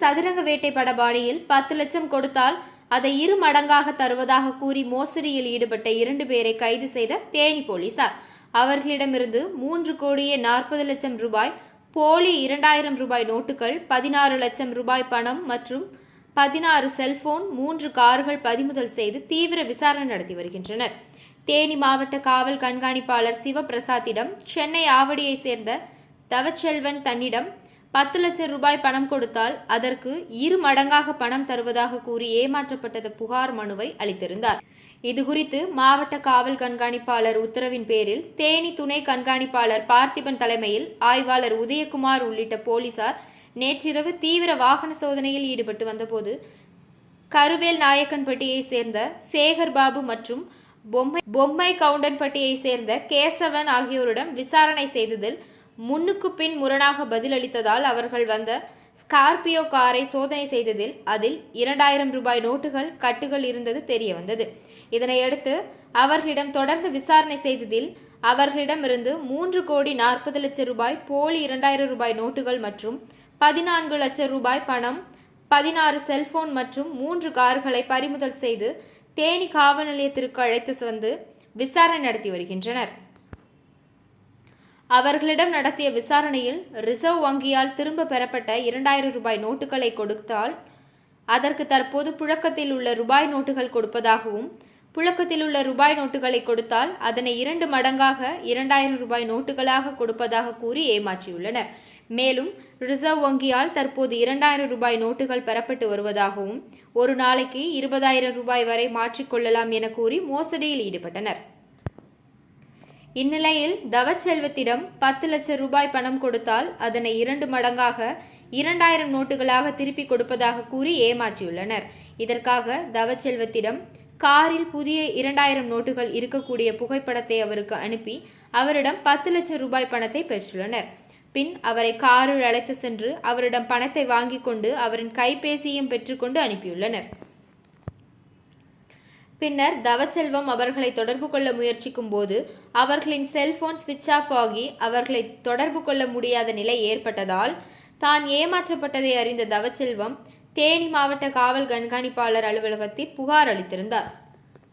சதுரங்க வேட்டை படபாணியில் பத்து லட்சம் கொடுத்தால் அதை இரு மடங்காக தருவதாக கூறி மோசடியில் ஈடுபட்ட இரண்டு பேரை கைது செய்த தேனி போலீசார். அவர்களிடமிருந்து மூன்று கோடியே நாற்பது லட்சம் ரூபாய் போலி இரண்டாயிரம் ரூபாய் நோட்டுகள் பதினாறு லட்சம் ரூபாய் பணம் மற்றும் பதினாறு செல்போன் மூன்று கார்கள் பறிமுதல் செய்து தீவிர விசாரணை நடத்தி வருகின்றனர். தேனி மாவட்ட காவல் கண்காணிப்பாளர் சிவபிரசாத்திடம் சென்னை ஆவடியை சேர்ந்த தவச்செல்வன் தன்னிடம் பத்து லட்சம் ரூபாய் பணம் கொடுத்தால் அதற்கு இரு மடங்காக பணம் தருவதாக கூறி ஏமாற்றப்பட்டது புகார் மனுவை அளித்திருந்தார். இதுகுறித்து மாவட்ட காவல் கண்காணிப்பாளர் உத்தரவின் பேரில் தேனி துணை கண்காணிப்பாளர் பார்த்திபன் தலைமையில் ஆய்வாளர் உதயகுமார் உள்ளிட்ட போலீசார் நேற்றிரவு தீவிர வாகன சோதனையில் ஈடுபட்டு வந்தபோது கருவேல் நாயக்கன்பட்டியை சேர்ந்த சேகர் பாபு மற்றும் பொம்மை பொம்மை கவுண்டன்பட்டியை சேர்ந்த கேசவன் ஆகியோரிடம் விசாரணை செய்ததில் முன்னுக்கு பின் முரணாக பதிலளித்ததால் அவர்கள் வந்த ஸ்கார்பியோ காரை சோதனை செய்ததில் அதில் இரண்டாயிரம் ரூபாய் நோட்டுகள் கட்டுகள் இருந்தது தெரிய வந்தது இதனையடுத்து அவர்களிடம் தொடர்ந்து விசாரணை செய்ததில் அவர்களிடமிருந்து மூன்று கோடி நாற்பது லட்சம் ரூபாய் போலி இரண்டாயிரம் ரூபாய் நோட்டுகள் மற்றும் பதினான்கு லட்சம் ரூபாய் பணம் பதினாறு செல்போன் மற்றும் மூன்று கார்களை பறிமுதல் செய்து தேனி காவல் நிலையத்திற்கு அழைத்து வந்து விசாரணை நடத்தி வருகின்றனர். அவர்களிடம் நடத்திய விசாரணையில் ரிசர்வ் வங்கியால் திரும்ப பெறப்பட்ட இரண்டாயிரம் ரூபாய் நோட்டுகளை கொடுத்தால் அதற்கு தற்போது புழக்கத்தில் உள்ள ரூபாய் நோட்டுகள் கொடுப்பதாகவும் புழக்கத்தில் உள்ள ரூபாய் நோட்டுகளை கொடுத்தால் அதனை இரண்டு மடங்காக இரண்டாயிரம் ரூபாய் நோட்டுகளாக கொடுப்பதாக கூறி ஏமாற்றியுள்ளனர். மேலும் ரிசர்வ் வங்கியால் தற்போது இரண்டாயிரம் ரூபாய் நோட்டுகள் பெறப்பட்டு வருவதாகவும் ஒரு நாளைக்கு இருபதாயிரம் ரூபாய் வரை மாற்றிக்கொள்ளலாம் என கூறி மோசடியில் ஈடுபட்டனர். இந்நிலையில் தவச்செல்வத்திடம் பத்து லட்சம் ரூபாய் பணம் கொடுத்தால் அதனை இரண்டு மடங்காக இரண்டாயிரம் நோட்டுகளாக திருப்பி கொடுப்பதாக கூறி ஏமாற்றியுள்ளனர். இதற்காக தவச்செல்வத்திடம் காரில் புதிய இரண்டாயிரம் நோட்டுகள் இருக்கக்கூடிய புகைப்படத்தை அவருக்கு அனுப்பி அவரிடம் பத்து லட்சம் ரூபாய் பணத்தை பெற்றுள்ளனர். பின் அவரை காரில் அழைத்து சென்று அவரிடம் பணத்தை வாங்கிக் கொண்டு அவரின் கைபேசியும் பெற்றுக்கொண்டு அனுப்பியுள்ளனர். பின்னர் தவச்செல்வம் அவர்களை தொடர்பு கொள்ள முயற்சிக்கும் போது அவர்களின் செல்போன் சுவிட்ச் ஆஃப் ஆகி அவர்களை தொடர்பு கொள்ள முடியாத நிலை ஏற்பட்டதால் தான் ஏமாற்றப்பட்டதை அறிந்த தவச்செல்வம் தேனி மாவட்ட காவல் கண்காணிப்பாளர் அலுவலகத்தில் புகார் அளித்திருந்தார்.